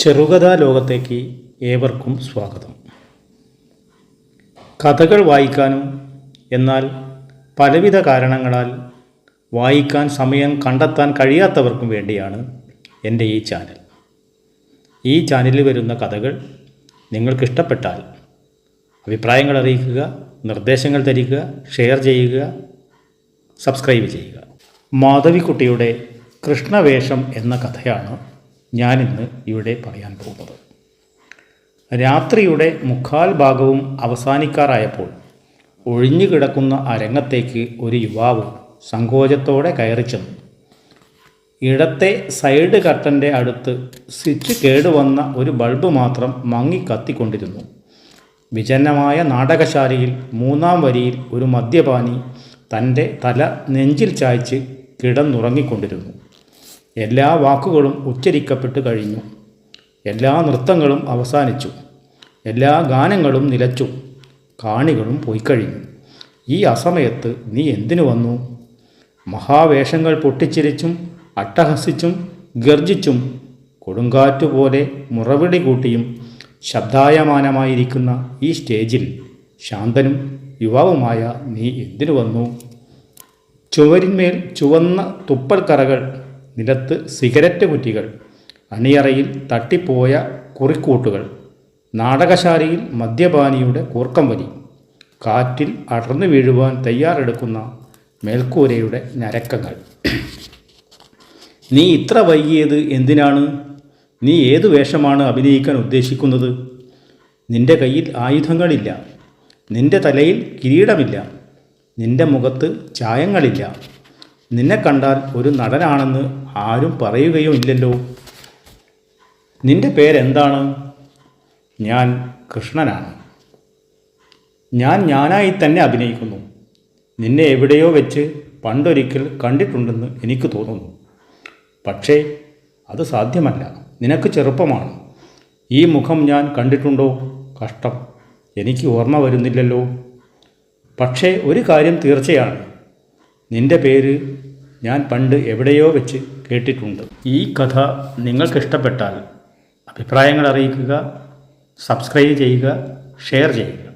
ചെറുകഥാ ലോകത്തേക്ക് ഏവർക്കും സ്വാഗതം. കഥകൾ വായിക്കാനും എന്നാൽ പലവിധ കാരണങ്ങളാൽ വായിക്കാൻ സമയം കണ്ടെത്താൻ കഴിയാത്തവർക്കും വേണ്ടിയാണ് എന്റെ ഈ ചാനൽ. ഈ ചാനലിൽ വരുന്ന കഥകൾ നിങ്ങൾക്കിഷ്ടപ്പെട്ടാൽ അഭിപ്രായങ്ങൾ അറിയിക്കുക നിർദ്ദേശങ്ങൾ തരിക ഷെയർ ചെയ്യുക സബ്സ്ക്രൈബ് ചെയ്യുക. മാധവിക്കുട്ടിയുടെ കൃഷ്ണവേഷം എന്ന കഥയാണ് ഞാനിന്ന് ഇവിടെ പറയാൻ പോകുന്നത്. രാത്രിയുടെ മുക്കാൽ ഭാഗവും അവസാനിക്കാറായപ്പോൾ ഒഴിഞ്ഞു കിടക്കുന്ന അരങ്ങത്തേക്ക് ഒരു യുവാവ് സങ്കോചത്തോടെ കയറി ചെന്നു. ഇടത്തെ സൈഡ് കട്ടന്റെ അടുത്ത് സ്വിച്ച് കേടുവന്ന ഒരു ബൾബ് മാത്രം മങ്ങി കത്തിക്കൊണ്ടിരുന്നു. വിജനമായ നാടകശാലയിൽ മൂന്നാം വരിയിൽ ഒരു മദ്യപാനി തന്റെ തല നെഞ്ചിൽ ചായ്ച്ച് കിടന്നുറങ്ങിക്കൊണ്ടിരുന്നു. എല്ലാ വാക്കുകളും ഉച്ചരിക്കപ്പെട്ട് കഴിഞ്ഞു. എല്ലാ നൃത്തങ്ങളും അവസാനിച്ചു. എല്ലാ ഗാനങ്ങളും നിലച്ചു. കാണികളും പോയി കഴിഞ്ഞു. ഈ അസമയത്ത് നീ എന്തിനു വന്നു? മഹാവേഷങ്ങൾ പൊട്ടിച്ചിരിച്ചും അട്ടഹസിച്ചും ഗർജിച്ചും കൊടുങ്കാറ്റുപോലെ മുറവിടി കൂട്ടിയും ശബ്ദായമാനമായിരിക്കുന്ന ഈ സ്റ്റേജിൽ ശാന്തനും യുവാവുമായ നീ എന്തിനു വന്നു? ചുവരിന്മേൽ ചുവന്ന തുപ്പൽ കറകൾ നിലത്ത് സിഗരറ്റ് കുറ്റികൾ അണിയറയിൽ തട്ടിപ്പോയ കുറിക്കൂട്ടുകൾ നാടകശാലയിൽ മദ്യപാനിയുടെ കൂർക്കം വലി കാറ്റിൽ അടർന്നു വീഴുവാൻ തയ്യാറെടുക്കുന്ന മേൽക്കൂരയുടെ ഞരക്കങ്ങൾ. നീ ഇത്ര വൈകിയത് എന്തിനാണ്? നീ ഏതു വേഷമാണ് അഭിനയിക്കാൻ ഉദ്ദേശിക്കുന്നത്? നിന്റെ കയ്യിൽ ആയുധങ്ങളില്ല. നിന്റെ തലയിൽ കിരീടമില്ല. നിന്റെ മുഖത്ത് ചായങ്ങളില്ല. നിന്നെ കണ്ടാൽ ഒരു നടനാണെന്ന് ആരും പറയുകയും ഇല്ലല്ലോ. നിന്റെ പേരെന്താണ്? ഞാൻ കൃഷ്ണനാണ്. ഞാൻ ഞാനായി തന്നെ അഭിനയിക്കുന്നു. നിന്നെ എവിടെയോ വെച്ച് പണ്ടൊരിക്കൽ കണ്ടിട്ടുണ്ടെന്ന് എനിക്ക് തോന്നുന്നു. പക്ഷേ അത് സാധ്യമല്ല. നിനക്ക് ചെറുപ്പമാണ്. ഈ മുഖം ഞാൻ കണ്ടിട്ടുണ്ടോ? കഷ്ടം. എനിക്ക് ഓർമ്മ വരുന്നില്ലല്ലോ. പക്ഷേ ഒരു കാര്യം തീർച്ചയാണ്. നിന്റെ പേര് ഞാൻ പണ്ട് എവിടെയോ വെച്ച് കേട്ടിട്ടുണ്ട്. ഈ കഥ നിങ്ങൾക്കിഷ്ടപ്പെട്ടാൽ അഭിപ്രായങ്ങൾ അറിയിക്കുക സബ്സ്ക്രൈബ് ചെയ്യുക ഷെയർ ചെയ്യുക.